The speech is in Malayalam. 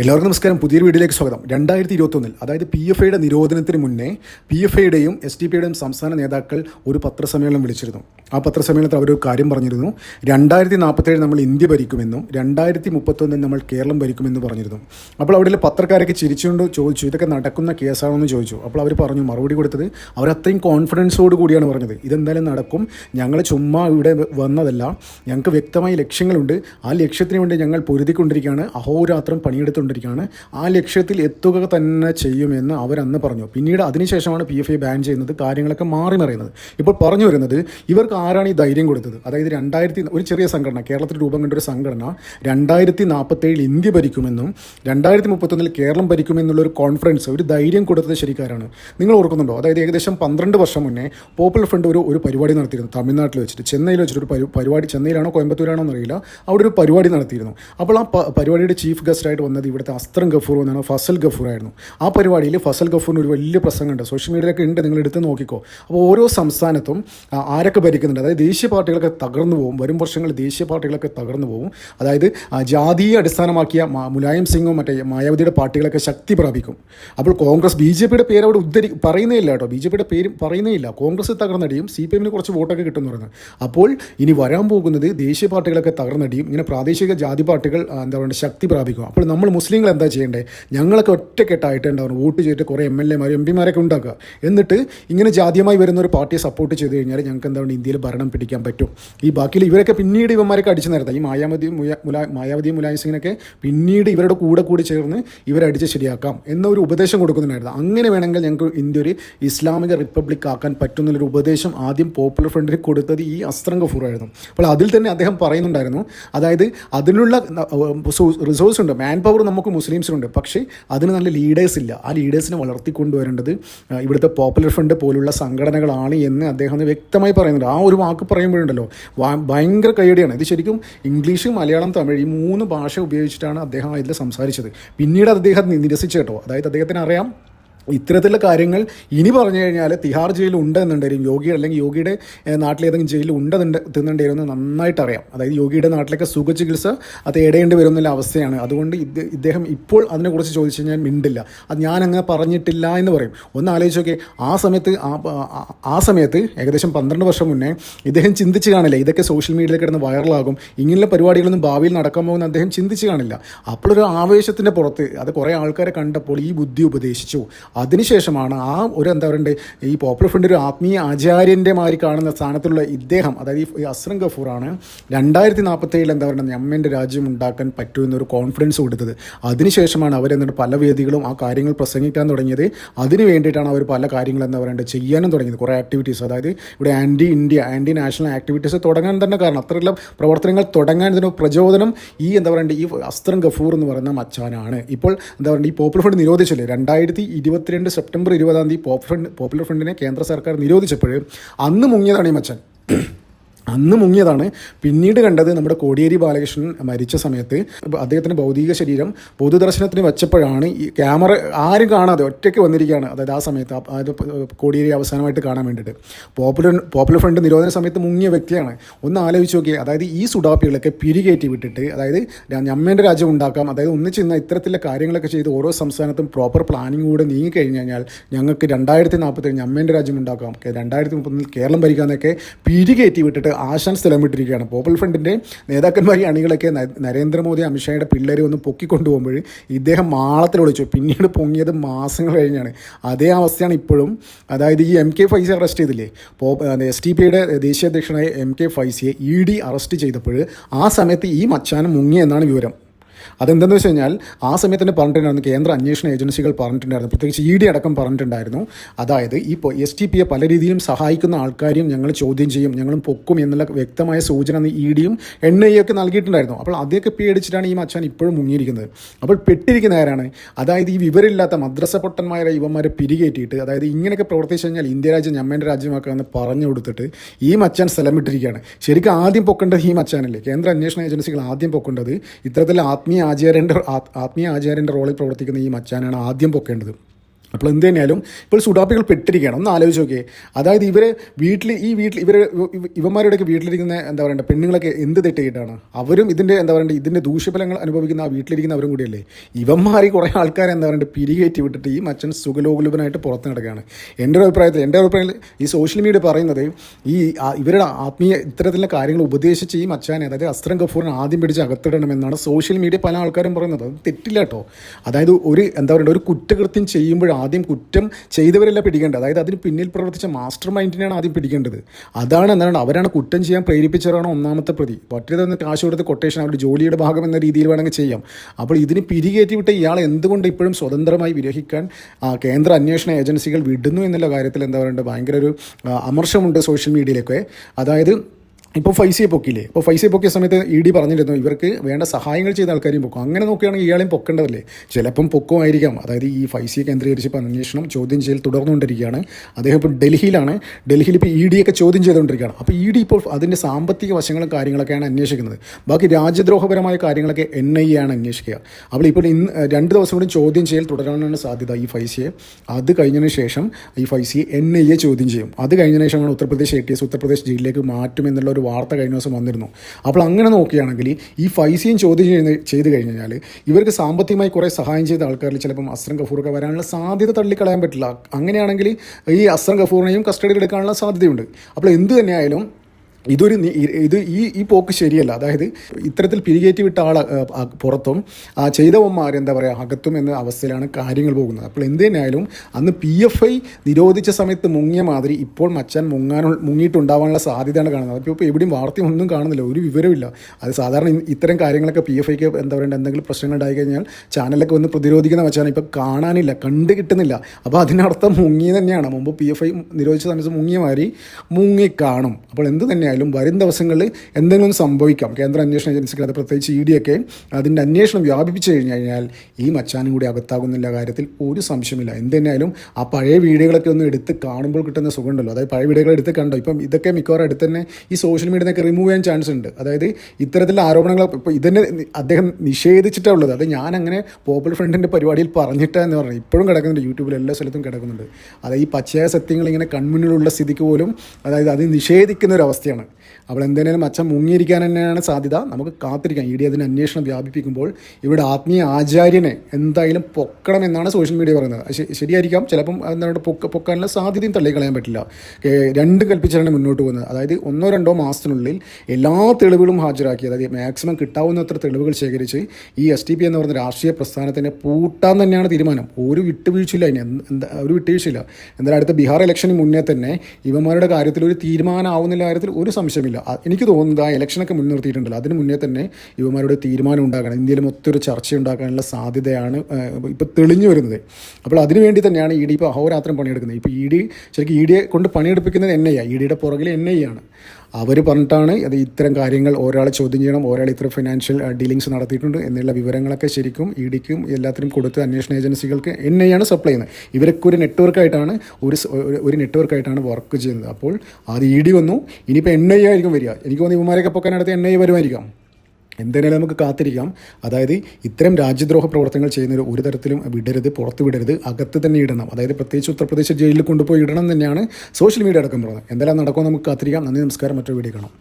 എല്ലാവർക്കും നമസ്കാരം. പുതിയൊരു വീഡിയോയിലേക്ക് സ്വാഗതം. രണ്ടായിരത്തി ഇരുപത്തൊന്നിൽ അതായത് പി എഫ് ഐയുടെ നിരോധനത്തിന് മുന്നേ പി എഫ് ഐയുടെയും എസ് ടി പിയുടെയും സംസ്ഥാന നേതാക്കൾ ഒരു പത്രസമ്മേളനം വിളിച്ചിരുന്നു. ആ പത്രസമ്മേളനത്തിൽ അവരൊരു കാര്യം പറഞ്ഞിരുന്നു. രണ്ടായിരത്തി നാൽപ്പത്തേഴ് നമ്മൾ ഇന്ത്യ ഭരിക്കുമെന്നും രണ്ടായിരത്തി മുപ്പത്തൊന്നിൽ നമ്മൾ കേരളം ഭരിക്കുമെന്നും പറഞ്ഞിരുന്നു. അപ്പോൾ അവിടെയുള്ള പത്രക്കാരൊക്കെ ചിരിച്ചുകൊണ്ട് ചോദിച്ചു ഇതൊക്കെ നടക്കുന്ന കേസാണെന്ന് ചോദിച്ചു. അപ്പോൾ അവർ പറഞ്ഞു മറുപടി കൊടുത്തത് അവർ അത്രയും കോൺഫിഡൻസോട് കൂടിയാണ് പറഞ്ഞത്. ഇതെന്തായാലും നടക്കും. ഞങ്ങൾ ചുമ്മാ ഇവിടെ വന്നതല്ല. ഞങ്ങൾക്ക് വ്യക്തമായ ലക്ഷ്യങ്ങളുണ്ട്. ആ ലക്ഷ്യത്തിന് വേണ്ടി ഞങ്ങൾ പൊരുതിക്കൊണ്ടിരിക്കുകയാണ്. അഹോരാത്രം പണിയെടുത്തുകൊണ്ടിരിക്കുകയാണ് ആ ലക്ഷ്യത്തിൽ എത്തുക തന്നെ ചെയ്യുമെന്ന് അവരന്ന് പറഞ്ഞു. പിന്നീട് അതിനുശേഷമാണ് പി എഫ് ഐ ബാൻ ചെയ്യുന്നത് കാര്യങ്ങളൊക്കെ മാറി മറിയുന്നത്. ഇപ്പോൾ പറഞ്ഞു വരുന്നത് ഇവർക്ക് ആരാണ് ഈ ധൈര്യം കൊടുത്തത്? അതായത് രണ്ടായിരത്തി ഒരു ചെറിയ സംഘടന കേരളത്തിൽ രൂപം കണ്ട ഒരു സംഘടന രണ്ടായിരത്തി നാൽപ്പത്തേഴിൽ ഇന്ത്യ ഭരിക്കുമെന്നും രണ്ടായിരത്തി മുപ്പത്തൊന്നിൽ കേരളം ഭരിക്കുമെന്നുള്ളൊരു കോൺഫറൻസ് ഒരു ധൈര്യം കൊടുത്തത് ശരിക്കാരാണ്. നിങ്ങൾ ഓർക്കുന്നുണ്ടോ? അതായത് ഏകദേശം പന്ത്രണ്ട് വർഷം മുന്നേ പോപ്പുലർ ഫ്രണ്ട് ഒരു ഒരു പരിപാടി നടത്തിയിരുന്നു തമിഴ്നാട്ടിൽ വെച്ചിട്ട്. ചെന്നൈയിൽ വെച്ചിട്ട് ഒരു പരിപാടി ചെന്നൈയിലാണോ കോയമ്പത്തൂരാണോ എന്നറിയില്ല. അവിടെ ഒരു പരിപാടി നടത്തിയിരുന്നു. അപ്പോൾ ആ പരിപാടിയുടെ ചീഫ് ഗസ്റ്റായിട്ട് വന്നത് ഇവിടുത്തെ അസ്ത്രം ഗഫൂർ എന്നാണ് ഫസൽ ഗഫൂർ ആയിരുന്നു. ആ പരിപാടിയിൽ ഫസൽ ഗഫൂറിന് ഒരു വലിയ പ്രസംഗമുണ്ട്. സോഷ്യൽ മീഡിയയിലൊക്കെ ഉണ്ട് നിങ്ങൾ എടുത്ത് നോക്കിക്കോ. അപ്പോൾ ഓരോ സംസ്ഥാനത്തും ആരൊക്കെ ഭരിക്കുന്നുണ്ട്? അതായത് ദേശീയ പാർട്ടികളൊക്കെ തകർന്നു പോകും. വരും വർഷങ്ങളിൽ ദേശീയ പാർട്ടികളൊക്കെ തകർന്നു പോകും. അതായത് ജാതിയെ അടിസ്ഥാനമാക്കിയ മുലായം സിംഗും മറ്റേ മായാവതിയുടെ പാർട്ടികളൊക്കെ ശക്തി പ്രാപിക്കും. അപ്പോൾ കോൺഗ്രസ് ബി ജെ പിയുടെ പേര് അവിടെ ഉദ്ധരി പറയുന്നേ ഇല്ല കേട്ടോ. ബി ജെ പിയുടെ പേര് പറയുന്നേ ഇല്ല കോൺഗ്രസ് തകർന്നടിയും സി പി എമ്മിന് കുറച്ച് വോട്ടൊക്കെ കിട്ടുമെന്ന് പറയുന്നത്. അപ്പോൾ ഇനി വരാൻ പോകുന്നത് ദേശീയ പാർട്ടികളൊക്കെ തകർന്നടിയും ഇങ്ങനെ പ്രാദേശിക ജാതി പാർട്ടികൾ എന്താ പറയുക ശക്തി പ്രാപിക്കും. അപ്പോൾ നമ്മൾ മുസ്ലിങ്ങൾ എന്താ ചെയ്യേണ്ടത് ഞങ്ങളൊക്കെ ഒറ്റക്കെട്ടായിട്ട് ഉണ്ടാവണം വോട്ട് ചെയ്തിട്ട് കുറേ എം എൽ എമാരും എം പിമാരൊക്കെ ഉണ്ടാക്കുക. എന്നിട്ട് ഇങ്ങനെ ജാതീയമായി വരുന്ന ഒരു പാർട്ടിയെ സപ്പോർട്ട് ചെയ്ത് കഴിഞ്ഞാൽ ഞങ്ങൾക്ക് എന്താണ് ഇന്ത്യയിൽ ഭരണം പിടിക്കാൻ പറ്റും. ഈ ബാക്കിയിൽ ഇവരൊക്കെ പിന്നീട് ഇവന്മാരൊക്കെ അടിച്ചു നിരത്താം ഈ മായാവതി മുയ- മുലാ മായാവതിയും മുലായം സിംഗിനൊക്കെ പിന്നീട് ഇവരുടെ കൂടെ കൂടി ചേർന്ന് ഇവരെ അടിച്ച് ശരിയാക്കാം എന്നൊരു ഉപദേശം കൊടുക്കുന്നുണ്ടായിരുന്നു. അങ്ങനെ വേണമെങ്കിൽ ഞങ്ങൾക്ക് ഇന്ത്യ ഒരു ഇസ്ലാമിക റിപ്പബ്ലിക് ആക്കാൻ പറ്റുന്നൊരു ഉപദേശം ആദ്യം പോപ്പുലർ ഫ്രണ്ടിന് കൊടുത്തത് ഈ അസ്ത്രം ഗഫൂർ ആയിരുന്നു. അപ്പോൾ അതിൽ തന്നെ അദ്ദേഹം പറയുന്നുണ്ടായിരുന്നു. അതായത് അതിനുള്ള റിസോഴ്സ് ഉണ്ട്. മാൻ പവർ നമുക്ക് മുസ്ലിംസിനുണ്ട്. പക്ഷേ അതിന് നല്ല ലീഡേഴ്സ് ഇല്ല. ആ ലീഡേഴ്സിനെ വളർത്തിക്കൊണ്ടുവരേണ്ടത് ഇവിടുത്തെ പോപ്പുലർ ഫ്രണ്ട് പോലുള്ള സംഘടനകളാണ് എന്ന് അദ്ദേഹം വ്യക്തമായി പറയുന്നുണ്ട്. ആ ഒരു വാക്ക് പറയുമ്പോഴുണ്ടല്ലോ ഭയങ്കര കൈയടിയാണ് ഇത് ശരിക്കും ഇംഗ്ലീഷ് മലയാളം തമിഴ് ഈ മൂന്ന് ഭാഷ ഉപയോഗിച്ചിട്ടാണ് അദ്ദേഹം ഇതിൽ സംസാരിച്ചത്. പിന്നീട് അദ്ദേഹം നിരസിച്ചു കേട്ടോ. അതായത് അദ്ദേഹത്തിന് അറിയാം ഇത്തരത്തിലുള്ള കാര്യങ്ങൾ ഇനി പറഞ്ഞു കഴിഞ്ഞാൽ തിഹാർ ജയിലിൽ എന്നുണ്ടെങ്കിലും യോഗി അല്ലെങ്കിൽ യോഗിയുടെ നാട്ടിൽ ഏതെങ്കിലും ജയിലിൽ ഉണ്ടെന്നുണ്ട് തിന്നുണ്ടായിരുന്നു നന്നായിട്ട് അറിയാം അതായത് യോഗിയുടെ നാട്ടിലൊക്കെ സുഖ ചികിത്സ അത് തേടേണ്ടി വരുന്ന അവസ്ഥയാണ്. അതുകൊണ്ട് ഇത് ഇദ്ദേഹം ഇപ്പോൾ അതിനെക്കുറിച്ച് ചോദിച്ചു കഴിഞ്ഞാൽ മിണ്ടില്ല. അത് ഞാൻ അങ്ങനെ പറഞ്ഞിട്ടില്ല എന്ന് പറയും. ഒന്ന് ആലോചിച്ച് നോക്കിയേ. ആ സമയത്ത് ആ സമയത്ത് ഏകദേശം പന്ത്രണ്ട് വർഷം മുന്നേ ഇദ്ദേഹം ചിന്തിച്ച് കാണില്ല. ഇതൊക്കെ സോഷ്യൽ മീഡിയയിൽ കിടന്ന് വൈറലാകും. ഇങ്ങനെയുള്ള പരിപാടികളൊന്നും ഭാവിയിൽ നടക്കാൻ പോകുന്ന അദ്ദേഹം ചിന്തിച്ച് കാണില്ല. അപ്പോഴൊരു ആവേശത്തിന്റെ പുറത്ത് അത് കുറേ ആൾക്കാരെ കണ്ടപ്പോൾ ഈ ബുദ്ധി ഉപദേശിച്ചു. അതിനുശേഷമാണ് ആ ഒരു എന്താ പറയണ്ടേ ഈ പോപ്പുലർ ഫ്രണ്ട് ഒരു ആത്മീയ ആചാര്യന്റെ മാതിരി കാണുന്ന സ്ഥാനത്തുള്ള ഇദ്ദേഹം അതായത് ഈ- അസ്രം ഗഫൂറാണ് രണ്ടായിരത്തി നാൽപ്പത്തേഴിൽ എന്താ പറയുക അമ്മേന്റെ രാജ്യം ഉണ്ടാക്കാൻ പറ്റുമെന്നൊരു കോൺഫിഡൻസ് കൊടുത്തത്. അതിനുശേഷമാണ് അവർ എന്നിട്ട് പല വേദികളും ആ കാര്യങ്ങൾ പ്രസംഗിക്കാൻ തുടങ്ങിയത്. അതിന് വേണ്ടിയിട്ടാണ് അവർ പല കാര്യങ്ങൾ എന്താ പറയുക ചെയ്യാനും തുടങ്ങിയത്. കുറേ ആക്ടിവിറ്റീസ് അതായത് ഇവിടെ anti India anti national activities തുടങ്ങാൻ തന്നെ കാരണം അത്രയുള്ള പ്രവർത്തനങ്ങൾ തുടങ്ങാൻ ഇതിന് പ്രചോദനം ഈ എന്താ പറയണ്ടേ ഈ അസ്ത്രം ഗഫൂർ എന്ന് പറയുന്ന മച്ചാനാണ്. ഇപ്പോൾ എന്താ പറയുക ഈ പോപ്പുലർ ഫ്രണ്ട് നിരോധിച്ചില്ലേ രണ്ടായിരത്തി ഇരുപത്തിരണ്ട് സെപ്റ്റംബർ ഇരുപതാം തീയതി പോപ്പുലർ ഫ്രണ്ട് പോപ്പുലർ ഫ്രണ്ടിനെ കേന്ദ്ര സർക്കാർ നിരോധിച്ചപ്പോൾ അന്ന് മുങ്ങിയതാണ് ഈ മച്ചാൻ. അന്ന് മുങ്ങിയതാണ്. പിന്നീട് കണ്ടത് നമ്മുടെ കോടിയേരി ബാലകൃഷ്ണൻ മരിച്ച സമയത്ത് അദ്ദേഹത്തിന്റെ ഭൗതിക ശരീരം പൊതുദർശനത്തിന് വെച്ചപ്പോഴാണ് ഈ ക്യാമറ ആരും കാണാതെ ഒറ്റയ്ക്ക് വന്നിരിക്കുകയാണ്. അതായത് ആ സമയത്ത് അതായത് കോടിയേരി അവസാനമായിട്ട് കാണാൻ വേണ്ടിയിട്ട്. പോപ്പുലർ പോപ്പുലർ ഫ്രണ്ട് നിരോധന സമയത്ത് മുങ്ങിയ വ്യക്തിയാണ്. ഒന്ന് ആലോചിച്ച് നോക്കിയാൽ അതായത് ഈ സുഡാപ്പികളൊക്കെ പിരികേറ്റി വിട്ടിട്ട് അതായത് ഞമ്മേന്റെ രാജ്യം ഉണ്ടാക്കാം അതായത് ഒന്നിച്ച് ഇന്ന് ഇത്തരത്തിലുള്ള കാര്യങ്ങളൊക്കെ ചെയ്ത് ഓരോ സംസ്ഥാനത്തും പ്രോപ്പർ പ്ലാനിങ് കൂടെ നീങ്ങി കഴിഞ്ഞ് കഴിഞ്ഞാൽ ഞങ്ങൾക്ക് രണ്ടായിരത്തി നാൽപ്പത്തേഴ് ഞമ്മേന്റെ രാജ്യം ഉണ്ടാക്കാം രണ്ടായിരത്തി മുപ്പത്തൊന്നിൽ കേരളം ഭരിക്കാമെന്നൊക്കെ പിരികേറ്റി വിട്ടിട്ട് ആശാൻ സ്ഥലം വിട്ടിരിക്കുകയാണ് പോപ്പുലർ ഫ്രണ്ടിന്റെ നേതാക്കന്മാർ അണികളൊക്കെ നരേന്ദ്രമോദി അമിത്ഷായുടെ പിള്ളേരെ ഒന്ന് പൊക്കിക്കൊണ്ടുപോകുമ്പോൾ ഇദ്ദേഹം മാളത്തിൽ വിളിച്ചു പിന്നീട് പൊങ്ങിയത് മാസങ്ങൾ കഴിഞ്ഞാണ്. അതേ അവസ്ഥയാണ് ഇപ്പോഴും. അതായത് ഈ എം കെ ഫൈസി അറസ്റ്റ് ചെയ്തില്ലേ? എസ് ടി പിയുടെ ദേശീയ അധ്യക്ഷനായ എം കെ ഫൈസിയെ ഇ ഡി അറസ്റ്റ് ചെയ്തപ്പോൾ ആ സമയത്ത് ഈ മച്ചാനം മുങ്ങി എന്നാണ് വിവരം. അതെന്തെന്ന് വെച്ച് കഴിഞ്ഞാൽ ആ സമയത്ത് തന്നെ പറഞ്ഞിട്ടുണ്ടായിരുന്നു കേന്ദ്ര അന്വേഷണ ഏജൻസികൾ പറഞ്ഞിട്ടുണ്ടായിരുന്നു പ്രത്യേകിച്ച് ഇ ഡി അടക്കം പറഞ്ഞിട്ടുണ്ടായിരുന്നു. അതായത് ഈ എസ് ടി പിയെ പല രീതിയിലും സഹായിക്കുന്ന ആൾക്കാരെയും ഞങ്ങൾ ചോദ്യം ചെയ്യും ഞങ്ങളും പൊക്കും എന്നുള്ള വ്യക്തമായ സൂചന ഇ ഡിയും എൻ ഐ ഒക്കെ നൽകിയിട്ടുണ്ടായിരുന്നു. അപ്പോൾ അതൊക്കെ പേടിച്ചിട്ടാണ് ഈ മച്ചാൻ ഇപ്പോഴും മുങ്ങിയിരിക്കുന്നത്. അപ്പോൾ പെട്ടിരിക്കുന്ന ആരാണ്? അതായത് ഈ വിവരമില്ലാത്ത മദ്രസ പൊട്ടന്മാരെ ഇവന്മാരെ പിരികേറ്റിയിട്ട് അതായത് ഇങ്ങനെയൊക്കെ പ്രവർത്തിച്ചു കഴിഞ്ഞാൽ ഇന്ത്യ രാജ്യം ഞമ്മേന്റെ രാജ്യമാക്കാമെന്ന് പറഞ്ഞു കൊടുത്തിട്ട് ഈ മച്ചാൻ സ്ഥലം വിട്ടിരിക്കുകയാണ് ശരിക്കും ആദ്യം പൊക്കേണ്ടത് ഈ മച്ചാനല്ലേ? കേന്ദ്ര അന്വേഷണ ഏജൻസികൾ ആദ്യം പൊക്കേണ്ടത് ഇത്തരത്തിലുള്ള ആത്മീയ ആചാര്യന്റെ ആത്മീയ ആചാര്യന്റെ റോളിൽ പ്രവർത്തിക്കുന്ന ഈ മച്ചാനാണ് ആദ്യം പൊക്കേണ്ടത്. അപ്പോൾ എന്ത് തന്നെയാലും ഇപ്പോൾ സുഡാപ്പികൾ പെട്ടിരിക്കുകയാണ്. ഒന്ന് ആലോചിച്ച് നോക്കിയേ. അതായത് ഇവർ വീട്ടിൽ ഈ വീട്ടിൽ ഇവർ ഇവന്മാരുടെയൊക്കെ വീട്ടിലിരിക്കുന്ന എന്താ പറയണ്ട പെണ്ണുങ്ങളൊക്കെ എന്ത് തെറ്റിയിട്ടാണ് അവരും ഇതിന്റെ എന്താ പറയണ്ട ഇതിന്റെ ദൂഷ്യഫലങ്ങൾ അനുഭവിക്കുന്ന ആ വീട്ടിലിരിക്കുന്നവരും കൂടിയല്ലേ? ഇവന്മാർ കുറേ ആൾക്കാരെ എന്താ പറയണ്ട പിരികേറ്റി വിട്ടിട്ട് ഈ മച്ചൻ സുഖലോകുലഭനായിട്ട് പുറത്ത് നടക്കുകയാണ്. എന്റെ ഒരു അഭിപ്രായത്തിൽ എന്റെ അഭിപ്രായത്തിൽ ഈ സോഷ്യൽ മീഡിയ പറയുന്നത് ഈ ഇവരുടെ ആത്മീയ ഇത്തരത്തിലുള്ള കാര്യങ്ങൾ ഉപദേശിച്ച് ഈ മച്ചാനെ അതായത് അസ്ത്രം കഫൂറിനെ ആദ്യം പിടിച്ച് അകത്തിടണമെന്നാണ് സോഷ്യൽ മീഡിയ പല ആൾക്കാരും പറയുന്നത്. അത് തെറ്റില്ല കേട്ടോ. അതായത് ഒരു എന്താ പറയുക ഒരു കുറ്റകൃത്യം ചെയ്യുമ്പോൾ ആദ്യം കുറ്റം ചെയ്തവരല്ല പിടിക്കേണ്ടത്. അതായത് അതിന് പിന്നിൽ പ്രവർത്തിച്ച മാസ്റ്റർ മൈൻഡിനെയാണ് ആദ്യം പിടിക്കേണ്ടത്. അതാണ് എന്താണ്? അവരാണ് കുറ്റം ചെയ്യാൻ പ്രേരിപ്പിച്ചവരാണ് ഒന്നാമത്തെ പ്രതി. മറ്റേത് തന്നെ കാശ് കൊടുത്ത് കൊട്ടേഷൻ അവരുടെ ജോലിയുടെ ഭാഗം എന്ന രീതിയിൽ വേണമെങ്കിൽ ചെയ്യാം. അപ്പോൾ ഇതിന് പിരികേറ്റി വിട്ട ഇയാൾ എന്തുകൊണ്ട് ഇപ്പോഴും സ്വതന്ത്രമായി വിരഹിക്കാൻ കേന്ദ്ര അന്വേഷണ ഏജൻസികൾ വിടുന്നു എന്നുള്ള കാര്യത്തിൽ എന്താ പറയുക ഭയങ്കര ഒരു അമർഷമുണ്ട് സോഷ്യൽ മീഡിയയിലൊക്കെ അതായത് ഇപ്പോൾ ഫൈസിയെ പൊക്കില്ലേ? ഇപ്പോൾ ഫൈസിയെ പൊക്കിയ സമയത്ത് ഇ ഡി പറഞ്ഞിരുന്നു ഇവർക്ക് വേണ്ട സഹായങ്ങൾ ചെയ്ത ആൾക്കാരെയും പൊക്കും. അങ്ങനെ നോക്കുകയാണെങ്കിൽ ഇയാളെയും പൊക്കേണ്ടതല്ലേ? ചിലപ്പം പൊക്കുമായിരിക്കാം. അതായത് ഈ ഫൈസിയെ കേന്ദ്രീകരിച്ച് ഇപ്പോൾ അന്വേഷണം ചോദ്യം ചെയ്യൽ തുടർന്നുകൊണ്ടിരിക്കുകയാണ്. അദ്ദേഹം ഇപ്പോൾ ഡൽഹിയിലാണ്. ഡൽഹിയിൽ ഇപ്പോൾ ഇ ഡി ഒക്കെ ചോദ്യം ചെയ്തുകൊണ്ടിരിക്കുകയാണ്. അപ്പോൾ ഇ ഡി ഇപ്പോൾ അതിന്റെ സാമ്പത്തിക വശങ്ങളും കാര്യങ്ങളൊക്കെയാണ് അന്വേഷിക്കുന്നത്. ബാക്കി രാജ്യദ്രോഹപരമായ കാര്യങ്ങളൊക്കെ എൻ ഐ ആണ് അന്വേഷിക്കുക. അപ്പോൾ ഇപ്പോൾ ഇന്ന് രണ്ട് ദിവസം കൂടി ചോദ്യം ചെയ്യൽ തുടരാനാണ് സാധ്യത ഈ ഫൈസിയെ. അത് കഴിഞ്ഞതിന് ശേഷം ഈ ഫൈസിയെ എൻ ഐ എ ചോദ്യം ചെയ്യും. അത് കഴിഞ്ഞതിന് ശേഷമാണ് Uttar Pradesh A T S Uttar Pradesh ജയിലിലേക്ക് മാറ്റുമെന്നുള്ള ഒരു വാർത്ത കഴിഞ്ഞ ദിവസം വന്നിരുന്നു. അപ്പോൾ അങ്ങനെ നോക്കുകയാണെങ്കിൽ ഈ ഫൈസിയും ചോദ്യം ചെയ്ത് കഴിഞ്ഞ് കഴിഞ്ഞാൽ ഇവർക്ക് സാമ്പത്തികമായി കുറേ സഹായം ചെയ്ത ആൾക്കാരിൽ ചിലപ്പം അസ്രം ഗഫൂറൊക്കെ വരാനുള്ള സാധ്യത തള്ളിക്കളയാൻ പറ്റില്ല. അങ്ങനെയാണെങ്കിൽ ഈ അസ്രം ഗഫൂറിനെയും കസ്റ്റഡിയിൽ എടുക്കാനുള്ള സാധ്യതയുണ്ട്. അപ്പോൾ എന്ത് തന്നെയായാലും ഇതൊരു ഇത് ഈ ഈ പോക്ക് ശരിയല്ല. അതായത് ഇത്തരത്തിൽ പിരികേറ്റി വിട്ട ആൾ പുറത്തും ആ ചെയ്തവന്മാർ എന്താ പറയുക അകത്തും എന്ന അവസ്ഥയിലാണ് കാര്യങ്ങൾ പോകുന്നത്. അപ്പോൾ എന്ത് തന്നെയായാലും അന്ന് പി എഫ് ഐ നിരോധിച്ച സമയത്ത് മുങ്ങിയ മാതിരി ഇപ്പോൾ മച്ചാൻ മുങ്ങാനു മുങ്ങിയിട്ടുണ്ടാവാനുള്ള സാധ്യതയാണ് കാണുന്നത്. അപ്പോൾ ഇപ്പോൾ എവിടെയും വാർത്തയും ഒന്നും കാണുന്നില്ല. ഒരു വിവരമില്ല അത് സാധാരണ ഇത്തരം കാര്യങ്ങളൊക്കെ പി എഫ് ഐക്ക് എന്താ പറയുക എന്തെങ്കിലും പ്രശ്നങ്ങൾ ഉണ്ടായി കഴിഞ്ഞാൽ ചാനലൊക്കെ വന്ന് പ്രതിരോധിക്കുന്ന മച്ചാൻ ഇപ്പോൾ കാണാനില്ല കണ്ട് കിട്ടുന്നില്ല. അപ്പോൾ അതിനർത്ഥം മുങ്ങി തന്നെയാണ്. മുമ്പ് പി എഫ് ഐ നിരോധിച്ച സമയത്ത് മുങ്ങിയ മാതിരി മുങ്ങി കാണും അപ്പോൾ എന്ത് തന്നെയായാലും വരും ദിവസങ്ങളിൽ എന്തെങ്കിലും സംഭവിക്കാം. കേന്ദ്ര അന്വേഷണ ഏജൻസികൾ അത് പ്രത്യേകിച്ച് ഇ ഒക്കെ അതിന്റെ അന്വേഷണം വ്യാപിപ്പിച്ചു കഴിഞ്ഞു കഴിഞ്ഞാൽ ഈ മച്ചാനും കൂടി അകത്താകുന്നില്ല. കാര്യത്തിൽ ഒരു സംശയമില്ല എന്തെന്നായാലും ആ പഴയ വീഡിയോകളൊക്കെ ഒന്ന് എടുത്ത് കാണുമ്പോൾ കിട്ടുന്ന സുഖമുണ്ടല്ലോ. അതായത് പഴയ വീഡിയോകൾ എടുത്ത് കണ്ടോ? ഇപ്പം ഇതൊക്കെ മിക്കവാറും അടുത്ത് തന്നെ ഈ സോഷ്യൽ മീഡിയ നിന്നൊക്കെ റിമൂവ് ചെയ്യാൻ ചാൻസ് ഉണ്ട്. അതായത് ഇത്തരത്തിലുള്ള ആരോപണങ്ങൾ ഇപ്പോൾ ഇതന്നെ അദ്ദേഹം നിഷേധിച്ചിട്ടാണ് ഉള്ളത്. അത് ഞാൻ അങ്ങനെ പോപ്പുലർ ഫ്രണ്ടിന്റെ പരിപാടിയിൽ പറഞ്ഞിട്ടാന്ന് പറഞ്ഞു. ഇപ്പോഴും കിടക്കുന്നുണ്ട്. യൂട്യൂബിൽ എല്ലാ സ്ഥലത്തും കിടക്കുന്നുണ്ട്. അതായത് ഈ പച്ചയായ സത്യങ്ങൾ ഇങ്ങനെ കൺമുന്നിലുള്ള സ്ഥിതിക്ക് പോലും അതായത് അത് നിഷേധിക്കുന്ന ഒരു അവസ്ഥയാണ്. അപ്പോൾ എന്തെങ്കിലും അച്ഛൻ മുങ്ങിയിരിക്കാൻ തന്നെയാണ് സാധ്യത. നമുക്ക് കാത്തിരിക്കാം. ഇ ഡി അതിന് അന്വേഷണം വ്യാപിപ്പിക്കുമ്പോൾ ഇവിടെ ആത്മീയ ആചാര്യനെ എന്തായാലും പൊക്കണം എന്നാണ് സോഷ്യൽ മീഡിയ പറയുന്നത്. ശരിയായിരിക്കാം. ചിലപ്പം എന്താണ് പൊക്ക പൊക്കാനുള്ള സാധ്യതയും തള്ളിക്കളയാൻ പറ്റില്ല. രണ്ട് കൽപ്പിച്ചാണ് മുന്നോട്ട് പോകുന്നത്. അതായത് ഒന്നോ രണ്ടോ മാസത്തിനുള്ളിൽ എല്ലാ തെളിവുകളും ഹാജരാക്കി അതായത് മാക്സിമം കിട്ടാവുന്നത്ര തെളിവുകൾ ശേഖരിച്ച് ഈ എസ് ടി പി എന്ന് പറയുന്ന രാഷ്ട്രീയ പ്രസ്ഥാനത്തിനെ പൂട്ടാൻ തന്നെയാണ് തീരുമാനം. ഒരു വിട്ടുവീഴ്ചയില്ല അതിന്. എന്താ ഒരു വിട്ടുവീഴ്ചയില്ല. എന്തായാലും അടുത്ത ബീഹാർ ഇലക്ഷന് മുന്നേ തന്നെ ഇവന്മാരുടെ കാര്യത്തിൽ ഒരു തീരുമാനമാവുന്നില്ല കാര്യത്തിൽ ഒരു സംശയമില്ല. എനിക്ക് തോന്നുന്നത് ആ ഇലക്ഷനൊക്കെ മുൻനിർത്തിയിട്ടുണ്ടല്ലോ അതിന് മുന്നേ തന്നെ യുവമാരുടെ തീരുമാനം ഉണ്ടാക്കണം ഇന്ത്യയിൽ മൊത്തം ഒരു ചർച്ച ഉണ്ടാക്കാനുള്ള സാധ്യതയാണ് ഇപ്പോൾ തെളിഞ്ഞു വരുന്നത്. അപ്പോൾ അതിനുവേണ്ടി തന്നെയാണ് ഇ ഡി ഇപ്പോൾ അഹോരാത്രം പണിയെടുക്കുന്നത്. ഇപ്പോൾ ഇ ഡി ശരിക്കും ഇ ഡിയെ കൊണ്ട് പണിയെടുപ്പിക്കുന്നത് എൻ ഐ ഇ ഡിയുടെ പുറകിൽ എൻ ഐ ആണ്. അവർ പറഞ്ഞിട്ടാണ് അത് ഇത്തരം കാര്യങ്ങൾ ഒരാളെ ചോദ്യം ചെയ്യണം ഒരാൾ ഇത്ര ഫിനാൻഷ്യൽ ഡീലിങ്സ് നടത്തിയിട്ടുണ്ട് എന്നുള്ള വിവരങ്ങളൊക്കെ ശരിക്കും ഇ ഡിക്കും എല്ലാത്തിനും കൊടുത്ത് അന്വേഷണ ഏജൻസികൾക്ക് ആണ് സപ്ലൈ ചെയ്യുന്നത്. ഇവരൊക്കെ ഒരു നെറ്റ്വർക്കായിട്ടാണ് ഒരു ഒരു- നെറ്റ്വർക്കായിട്ടാണ് വർക്ക് ചെയ്യുന്നത്. അപ്പോൾ അത് ഇ ഡി വന്നു. ഇനിയിപ്പോൾ എൻ ഐ ആയിരിക്കും വരിക. എനിക്ക് തോന്നുന്നു ഇവന്മാരെയൊക്കെ പൊക്കാനടുത്ത് എൻ ഐ വരുമായിരിക്കാം. എന്തായാലും നമുക്ക് കാത്തിരിക്കാം. അതായത് ഇത്തരം രാജ്യദ്രോഹ പ്രവർത്തനങ്ങൾ ചെയ്യുന്നവർ ഒരു തരത്തിലും വിടരുത് പുറത്ത് വിടരുത് അകത്ത് തന്നെ ഇടണം. അതായത് പ്രത്യേകിച്ച് ഉത്തർപ്രദേശ് ജയിലിൽ കൊണ്ടുപോയി ഇടണം തന്നെയാണ് സോഷ്യൽ മീഡിയ അടക്കം പറഞ്ഞത്. എന്തായാലും നടക്കുമോ നമുക്ക് കാത്തിരിക്കാം. നന്ദി നമസ്കാരം. മറ്റൊരു വീഡിയോ കാണാം.